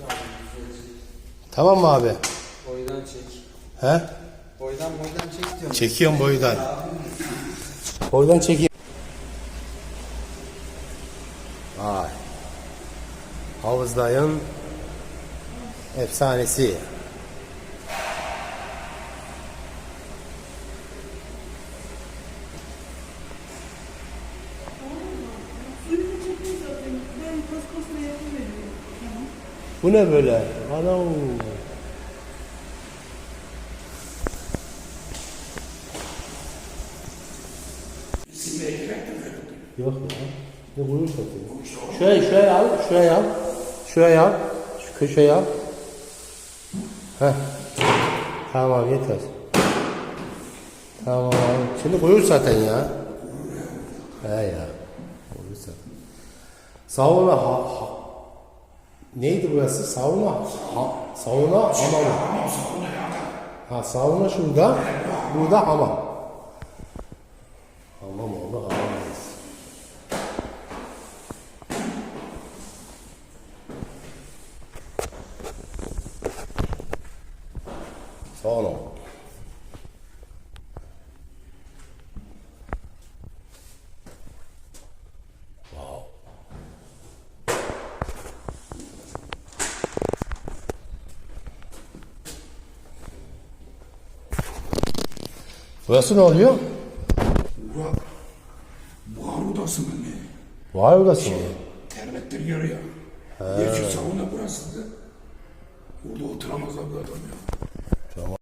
Ya. Tamam mı abi? Boydan çek. He? Boydan boydan çek diyorum. Çekiyorum boydan. Boydan çekeyim. Vay. Havuz dayın efsanesi. Bu ne böyle? Anam. Yok ya. Ne buyur satayım. Şuraya şuraya al, şuraya al. Şuraya al. Şu köşeye al. Heh. Tamam yeter. Tamam. Şimdi buyur zaten ya. He ya. Buyur zaten. Sauna ha, ha, Neydi burası? Sauna. Ha, sauna hamam. Ha sauna şurada. Burada hamam. Hamam oldu hamamayız. Sauna. Burası ne oluyor? Bura, buhar odası mı ne? Vay odası mı? Yarı ya. Yeşil sauna burasıydı. Burada oturamazlar bu adam ya.